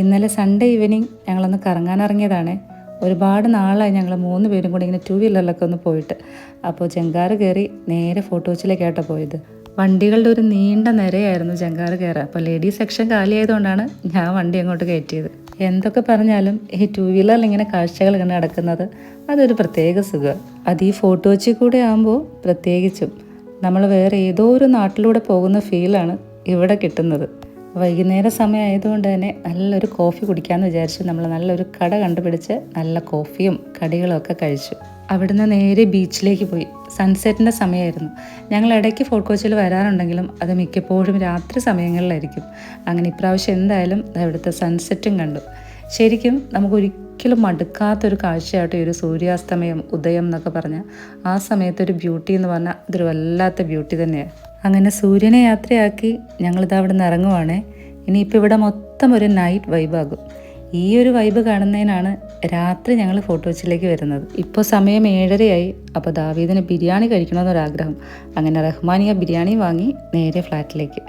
ഇന്നലെ Sunday evening ഞങ്ങളൊന്ന് കറങ്ങാൻ ഇറങ്ങിയതാണ്. ഒരുപാട് നാളായി ഞങ്ങൾ മൂന്ന് പേരും കൂടി ഇങ്ങനെ ടൂ വീലറിലൊക്കെ ഒന്ന് പോയിട്ട്. അപ്പോൾ ജങ്കാറ് കയറി നേരെ ഫോട്ടോ പോയത്. വണ്ടികളുടെ ഒരു നീണ്ട നിരയായിരുന്നു ജങ്കാറ് കയറുക അപ്പോൾ ലേഡീസ് സെക്ഷൻ കാലിയായതുകൊണ്ടാണ് ഞാൻ വണ്ടി അങ്ങോട്ട് കയറ്റിയത്. എന്തൊക്കെ പറഞ്ഞാലും ഈ ടൂ വീലറിൽ ഇങ്ങനെ കാഴ്ചകൾ ഇങ്ങനെ നടക്കുന്നത് അതൊരു പ്രത്യേക സുഖം. അത് ഈ ഫോട്ടോ വെച്ചിൽ കൂടെ ആകുമ്പോൾ പ്രത്യേകിച്ചും നമ്മൾ വേറെ ഏതോ ഒരു നാട്ടിലൂടെ പോകുന്ന ഫീലാണ് ഇവിടെ കിട്ടുന്നത്. വൈകുന്നേര സമയം ആയതുകൊണ്ട് തന്നെ നല്ലൊരു കോഫി കുടിക്കാമെന്ന് വിചാരിച്ച് നമ്മൾ നല്ലൊരു കട കണ്ടുപിടിച്ച് നല്ല കോഫിയും കടികളും ഒക്കെ കഴിച്ചു. അവിടുന്ന് നേരെ ബീച്ചിലേക്ക് പോയി. സൺസെറ്റിന്റെ സമയമായിരുന്നു. ഞങ്ങൾ ഇടയ്ക്ക് ഫോർട്ട് കൊച്ചിയിൽ വരാറുണ്ടെങ്കിലും അത് മിക്കപ്പോഴും രാത്രി സമയങ്ങളിലായിരിക്കും. അങ്ങനെ ഇപ്രാവശ്യം എന്തായാലും അവിടുത്തെ സൺസെറ്റും കണ്ടു. ശരിക്കും നമുക്കൊരിക്കലും മടുക്കാത്തൊരു കാഴ്ചയായിട്ട് ഒരു സൂര്യാസ്തമയം ഉദയം എന്നൊക്കെ പറഞ്ഞാൽ ആ സമയത്തൊരു ബ്യൂട്ടി എന്ന് പറഞ്ഞാൽ അതൊരു വല്ലാത്ത ബ്യൂട്ടി തന്നെയാണ് അങ്ങനെ സൂര്യനെ യാത്രയാക്കി ഞങ്ങളിത് അവിടെ നിന്ന് ഇറങ്ങുവാണേ. ഇനിയിപ്പോൾ ഇവിടെ മൊത്തം ഒരു നൈറ്റ് വൈബാകും ഈ ഒരു വൈബ് കാണുന്നതിനാണ് രാത്രി ഞങ്ങൾ ഫോട്ടോ വെച്ചിലേക്ക് വരുന്നത്. ഇപ്പോൾ സമയം ഏഴരയായി. അപ്പോൾ ദാവീദിന് ബിരിയാണി കഴിക്കണമെന്നൊരാഗ്രഹം. അങ്ങനെ റഹ്മാനിയ ബിരിയാണി വാങ്ങി നേരെ ഫ്ലാറ്റിലേക്ക്